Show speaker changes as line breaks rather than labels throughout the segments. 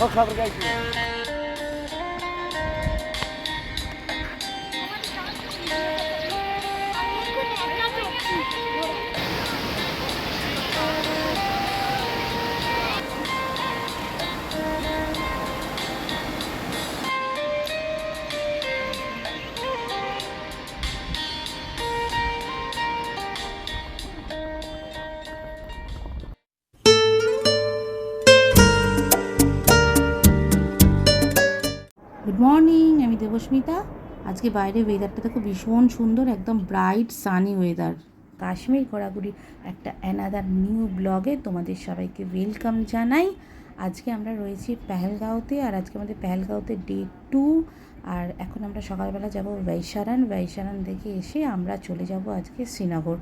Good Debasmita আজকে বাইরে ওয়েদারটা দেখো ভীষণ সুন্দর একদম ব্রাইট সানি ওয়েদার কাশ্মীর ঘোরাঘুরি একটা অ্যানাদার নিউ ব্লগে তোমাদের সবাইকে ওয়েলকাম জানাই। আজকে আমরা রয়েছি পেহেলগাঁওতে আর আজকে আমাদের পেহেলগাঁওতে ডে টু আর এখন আমরা সকালবেলা যাব বৈশারান বৈশারান দেখে এসে আমরা চলে যাব আজকে শ্রীনগর।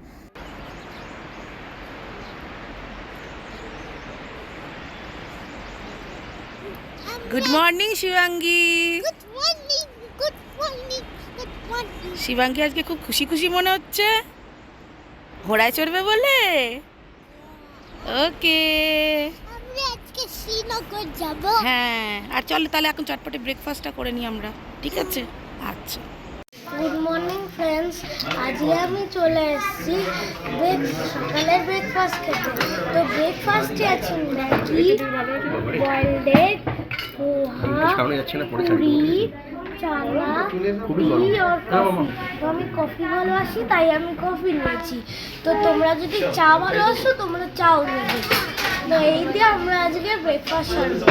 গুড মর্নিং শিবাঙ্গী শিবাঙ্গী আজকে খুব খুশি খুশি মনে হচ্ছে। ঘোড়ায় চড়বে বলে? ওকে।
শ্রীনগর
হ্যাঁ আর চলো তাহলে এখন চটপটে ব্রেকফাস্টটা করে নিই আমরা ঠিক আছে? আচ্ছা।
গুড মর্নিং ফ্রেন্ডস আজকে আমি চলে এসেছি ব্রেক সকালের ব্রেকফাস্ট খেতে। তো ব্রেকফাস্টে আছে ম্যাগি বয়েলড এগ পোহা
পরে হ্যাঁ,
আমি কফি ভালোবাসি তাই আমি কফি নিয়েছি। তো তোমরা যদি চা ভালোবাসো তোমরা চাও নেবে। তো এই দিয়ে আমরা আজকে ব্রেকফাস্ট সারবো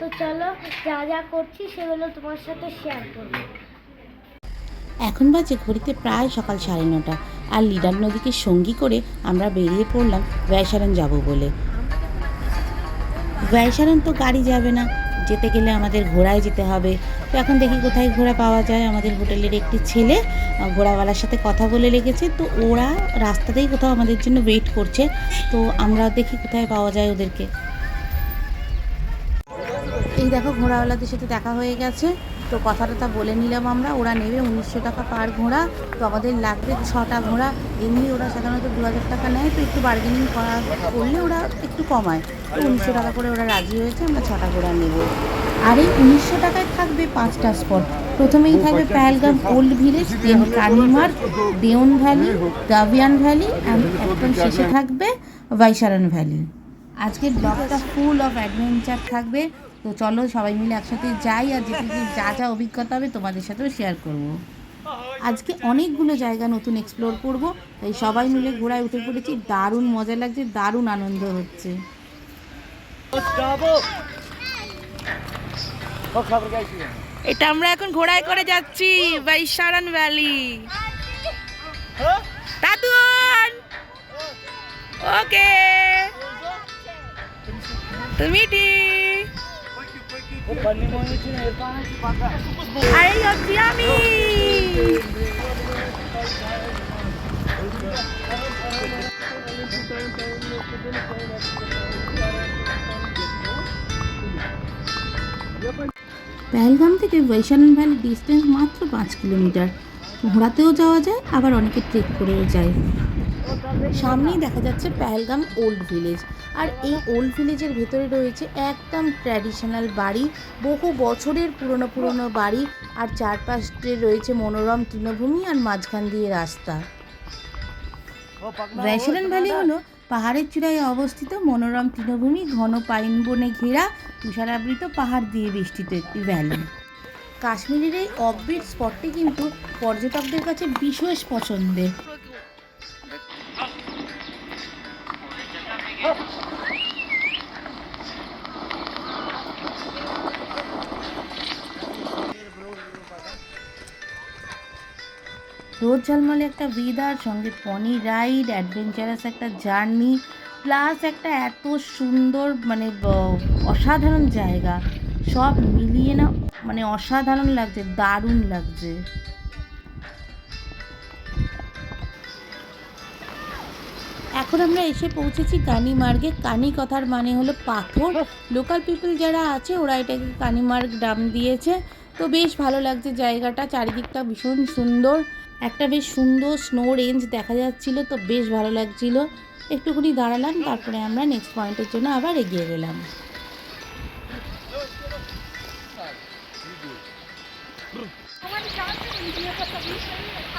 তো চলো যা যা করছি সেগুলো তোমার সাথে শেয়ার করব।
এখন বাজে ঘড়িতে প্রায় সকাল সাড়ে নটা আর লিডার নদীকে সঙ্গী করে আমরা বেরিয়ে পড়লাম ব্যয়সারণ যাব বলে। ব্যয়সারণ তো গাড়ি যাবে না। যেতে গেলে আমাদের ঘোড়ায় যেতে হবে। তো এখন দেখি কোথায় ঘোড়া পাওয়া যায়। আমাদের হোটেলের একটি ছেলে ঘোড়াওয়ালার সাথে কথা বলে লেগেছে তো ওরা রাস্তাতেই কোথাও আমাদের জন্য ওয়েট করছে। তো আমরা দেখি কোথায় পাওয়া যায় ওদেরকে। এই দেখো ঘোড়াওয়ালাদের সাথে দেখা হয়ে গেছে। তো কথা টথা বলে নিলাম আমরা। ওরা নেবে উনিশশো টাকা পার ঘোড়া। তো আমাদের লাগবে ছটা ঘোড়া। এমনি ওরা সাধারণত দু হাজার টাকা নেয়। তো একটু বার্গেনিং করা করলে ওরা একটু কমায়। তো উনিশশো টাকা করে ওরা রাজি হয়েছে। আমরা ছটা ঘোড়া নেব। আর এই উনিশশো টাকায় থাকবে পাঁচটা স্পট প্রথমেই থাকবে পেহেলগাম ওল্ড ভিলেজ দেন কানিমার্গ দেওন ভ্যালি, গাভিয়ান ভ্যালি অ্যান্ড একদম শেষে থাকবে বাইসারান ভ্যালি। আজকের ব্লগটা ফুল অফ অ্যাডভেঞ্চার থাকবে। তো চলো সবাই মিলে একসাথে যাই আর যেতে যা যা অভিজ্ঞতা হবে তোমাদের সাথেও শেয়ার করব। আজকে অনেকগুলো জায়গা নতুন এক্সপ্লোর করব, তাই সবাই মিলে ঘোড়ায় উঠে পড়েছি, দারুণ মজা লাগছে, দারুণ আনন্দ হচ্ছে। এটা আমরা এখন ঘোড়ায় করে যাচ্ছি বাইশারান ভ্যালি দাদুন! ওকে তুমি ঠিক। আরে যাচ্ছি আমি। পেহেলগাম থেকে বৈশালী ভ্যালি ডিস্টেন্স মাত্র পাঁচ কিলোমিটার। ঘোড়াতেও যাওয়া যায়, আবার অনেকে ট্রেক করেও যায়। সামনেই দেখা যাচ্ছে পেহেলগাম ওল্ড ভিলেজ। আর এই ওল্ড ভিলেজের ভেতরে রয়েছে একদম ট্র্যাডিশনাল বাড়ি, বহু বছরের পুরনো পুরনো বাড়ি, আর চারপাশে রয়েছে মনোরম তৃণভূমি আর মাঝখান দিয়ে রাস্তা। ভ্যাসেলান ভ্যালি হলো পাহাড়ের চূড়ায় অবস্থিত মনোরম তৃণভূমি, ঘন পাইন বনে ঘেরা, তুষারাবৃত পাহাড় দিয়ে বেষ্টিত একটি ভ্যালি। কাশ্মীরের এই অফবিট স্পটটি কিন্তু পর্যটকদের কাছে বিশেষ পছন্দের। রোদ ঝলমলে একটা ওয়েদার সঙ্গে পনি রাইড অ্যাডভেঞ্চারাস একটা জার্নি প্লাস একটা এত সুন্দর মানে অসাধারণ জায়গা। সব মিলিয়ে না মানে অসাধারণ লাগছে, দারুণ লাগছে। এখন আমরা এসে পৌঁছেছি কানি মার্গে। কানি কথার মানে হলো পাথর। লোকাল পিপল যারা আছে, ওরা এটাকে কানিমার্গ ডাম দিয়েছে। তো বেশ ভালো লাগছে জায়গাটা, চারিদিকটা ভীষণ সুন্দর। একটা বেশ সুন্দর স্নো রেঞ্জ দেখা যাচ্ছিল, তো বেশ ভালো লাগছিল। একটুখানি দাঁড়ালাম, তারপরে আমরা নেক্সট পয়েন্টের জন্য আবার এগিয়ে গেলাম।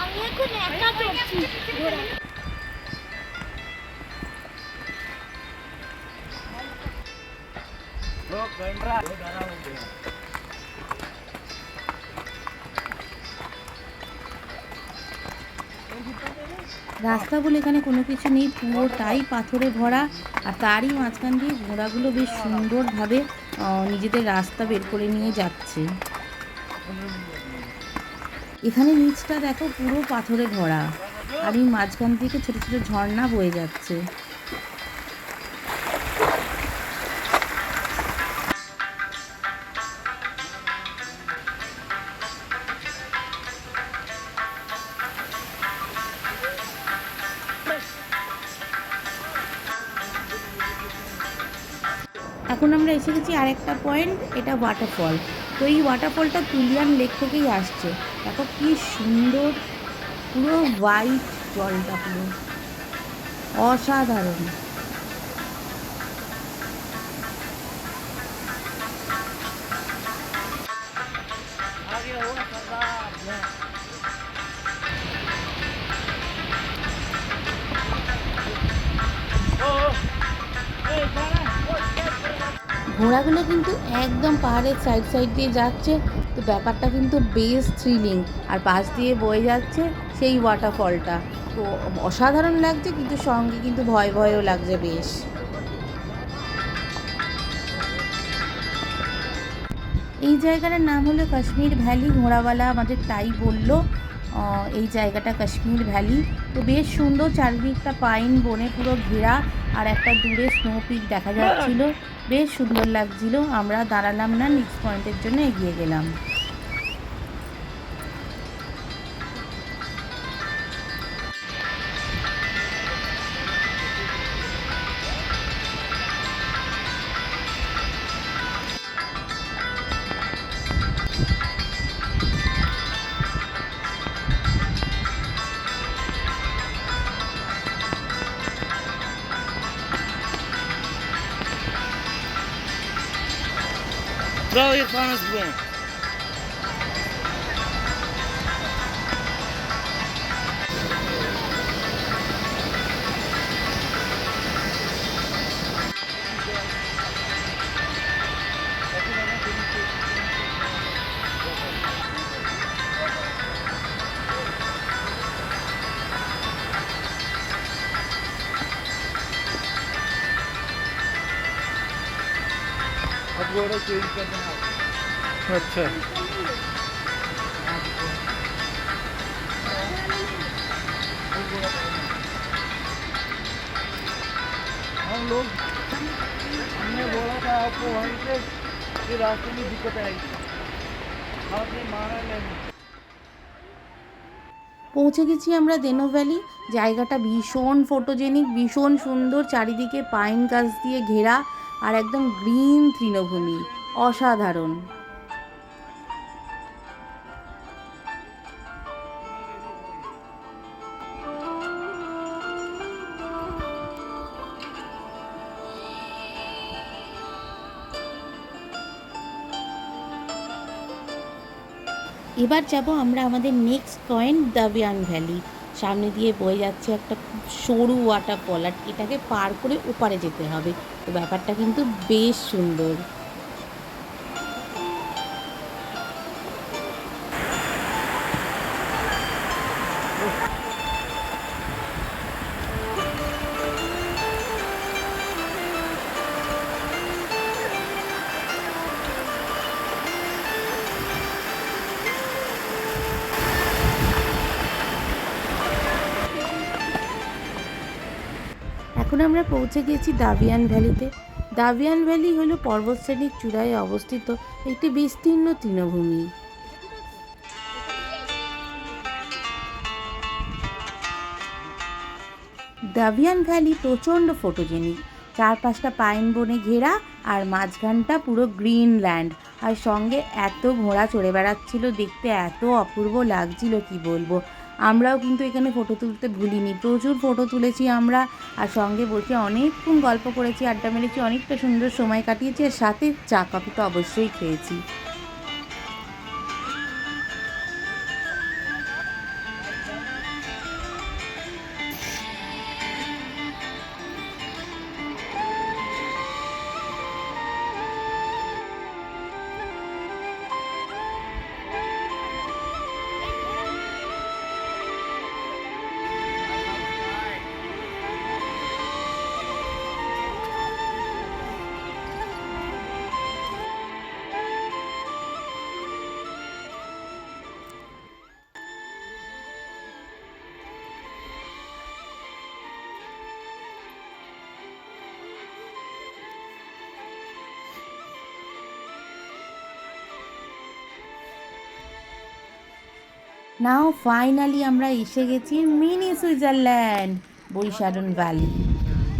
আমি এখন একা
রাস্তা বলে এখানে কোনো কিছু নেই পুরোটাই পাথরে ভরা, আর তারই মাঝখান দিয়ে ঘোড়াগুলো বেশ সুন্দরভাবে নিজেদের রাস্তা বের করে নিয়ে যাচ্ছে। এখানে নিচটা দেখো পুরো পাথরে ভরা, আর এই মাঝখান থেকে ছোট ছোট ঝর্ণা বয়ে যাচ্ছে। এখন আমরা এসে গেছি আরেকটা পয়েন্ট এটা ওয়াটারফল তো এই ওয়াটারফলটা তুলিয়ান লেক থেকেই আসছে। দেখো কি সুন্দর, পুরো হোয়াইট জলটা পুরো। অসাধারণ। ঘোড়াগুলো কিন্তু একদম পাহাড়ের সাইড সাইড দিয়ে যাচ্ছে। তো ব্যাপারটা কিন্তু বেশ থ্রিলিং আর পাশ দিয়ে বয়ে যাচ্ছে সেই ওয়াটারফলটা তো অসাধারণ লাগছে, কিন্তু সঙ্গে কিন্তু ভয় ভয়ও লাগছে বেশ। এই জায়গাটার নাম হলো কাশ্মীর ভ্যালি, ঘোড়াওয়ালা আমাদের তাই বলল এই জায়গাটা কাশ্মীর ভ্যালি। তো বেশ সুন্দর, চারিদিকটা পাইন বনে পুরো ঘেরা, আর একটা দূরে স্নো পিক দেখা যাচ্ছিল। বেশ সুন্দর লাগছিল। আমরা দাঁড়ালাম না নেক্সট পয়েন্টের জন্য এগিয়ে গেলাম।
Bravo yapmanız bu. घोड़ा चेंज कर देना अच्छा हम लोग हमने बोला था आपको वहीं से कि रास्ते में दिक्कत आएगी आपने माना नहीं
পৌঁছে গেছি আমরা দেনো ভ্যালি জায়গাটা ভীষণ ফটোজেনিক ভীষণ সুন্দর চারিদিকে পাইন গাছ দিয়ে ঘেরা আর একদম গ্রিন তৃণভূমি অসাধারণ। এবার যাব আমরা আমাদের নেক্সট পয়েন্ট দাবিয়ান ভ্যালি সামনে দিয়ে বয়ে যাচ্ছে একটা সরু ওয়াটারফল আর এটাকে পার করে ওপারে যেতে হবে। তো ব্যাপারটা কিন্তু বেশ সুন্দর। এখন আমরা পৌঁছে গেছি দাবিয়ান ভ্যালিতে। দাবিয়ান ভ্যালি হলো পর্বতশ্রেণীর চূড়ায় অবস্থিত একটি বিস্তীর্ণ তৃণভূমি। দাবিয়ান ভ্যালি প্রচণ্ড ফটোজেনিক। চারপাশটা পাইন বনে ঘেরা আর মাঝখানটা পুরো গ্রিন ল্যান্ড আর সঙ্গে এত ঘোড়া চড়ে বেড়াচ্ছিল, দেখতে এত অপূর্ব লাগছিল, কি বলব? আমরাও কিন্তু এখানে ফটো তুলতে ভুলিনি। প্রচুর ফটো তুলেছি আমরা, আর সঙ্গে বসে অনেকক্ষণ গল্প করেছি, আড্ডা মেরেছি, অনেকটা সুন্দর সময় কাটিয়েছি, আর সাথে চা, কফি তো অবশ্যই খেয়েছি। নাও ফাইনালি আমরা এসে গেছি mini Switzerland Baisaran valley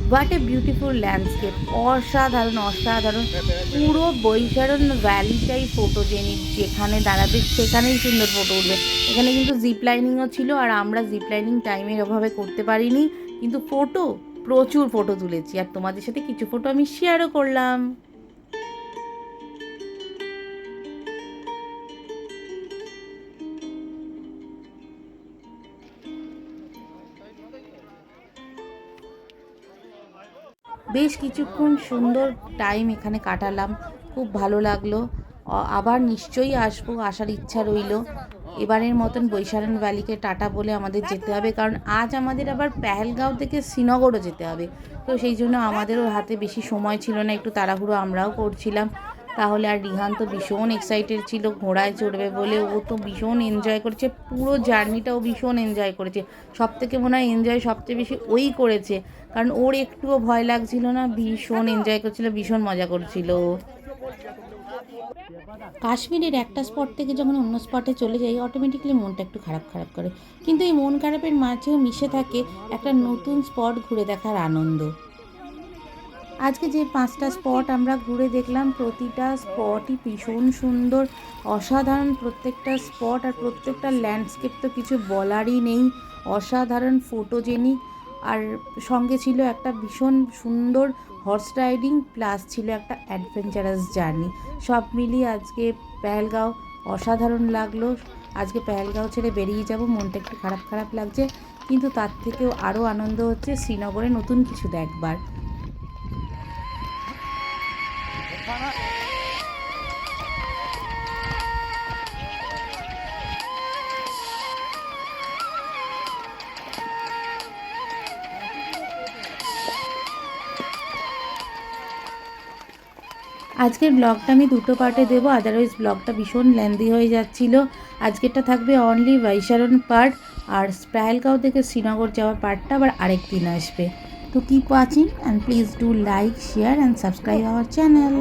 what a beautiful landscape অসাধারণ অসাধারণ। পুরো বৈশারণ ভ্যালিটাই ফটোজেনিক যেখানে দাঁড়াবে সেখানেই সুন্দর ফটো উঠবে। এখানে কিন্তু জিপ লাইনিংও ছিল আর আমরা জিপ লাইনিং টাইমের অভাবে করতে পারিনি। কিন্তু ফটো প্রচুর ফটো তুলেছি। আর তোমাদের সাথে কিছু ফটো আমি শেয়ারও করলাম। বেশ কিছুক্ষণ সুন্দর টাইম এখানে কাটালাম। খুব ভালো লাগল। আবার নিশ্চয়ই আসব, আসার ইচ্ছা রইল। এবারের মতন বৈশারণ ভ্যালিকে টাটা বলে আমাদের যেতে হবে। কারণ আজ আমাদের আবার পেহেলগাঁও থেকে শ্রীনগরও যেতে হবে। তো সেই জন্য আমাদেরও হাতে বেশি সময় ছিল না, একটু তাড়াহুড়ো আমরাও করছিলাম। তাহলে আর রিহান তো ভীষণ এক্সাইটেড ছিল, ঘোড়ায় চড়বে বলে। ও তো ভীষণ এনজয় করেছে, পুরো জার্নিটাও ভীষণ এনজয় করেছে। সব থেকে মনে হয় এনজয় সবচেয়ে বেশি ওই করেছে, কারণ ওর একটুও ভয় লাগছিল না, ভীষণ এনজয় করছিল, ভীষণ মজা করছিল। কাশ্মীরের একটা স্পট থেকে যখন অন্য স্পটে চলে যাই অটোমেটিক্যালি মনটা একটু খারাপ খারাপ করে। কিন্তু এই মন খারাপের মাঝেও মিশে থাকে একটা নতুন স্পট ঘুরে দেখার আনন্দ। আজকে যে পাঁচটা স্পট আমরা ঘুরে দেখলাম, প্রতিটা স্পটই ভীষণ সুন্দর, অসাধারণ প্রত্যেকটা স্পট আর প্রত্যেকটা ল্যান্ডস্কেপ তো কিছু বলারই নেই। অসাধারণ ফটোজেনিক আর সঙ্গে ছিল একটা ভীষণ সুন্দর হর্স রাইডিং প্লাস ছিল একটা অ্যাডভেঞ্চারাস জার্নি সব মিলিয়ে আজকে পেহেলগাঁও অসাধারণ লাগল। আজকে পেহেলগাঁও ছেড়ে বেরিয়ে যাব, মনটা একটু খারাপ খারাপ লাগছে, কিন্তু তার থেকেও আরও আনন্দ হচ্ছে শ্রীনগরে নতুন কিছু দেখবার। আজকের ব্লগটা আমি দুটো পার্টে দেবো আদারওয়াইজ ব্লগটা ভীষণ লেন্দি হয়ে যাচ্ছিল। আজকেরটা থাকবে অনলি বৈশারণ পার্ট আর স্প্যালগাঁও থেকে শ্রীনগর যাওয়ার পার্টটা আবার আরেক দিন আসবে। তো keep watching and please do like share and
subscribe our channel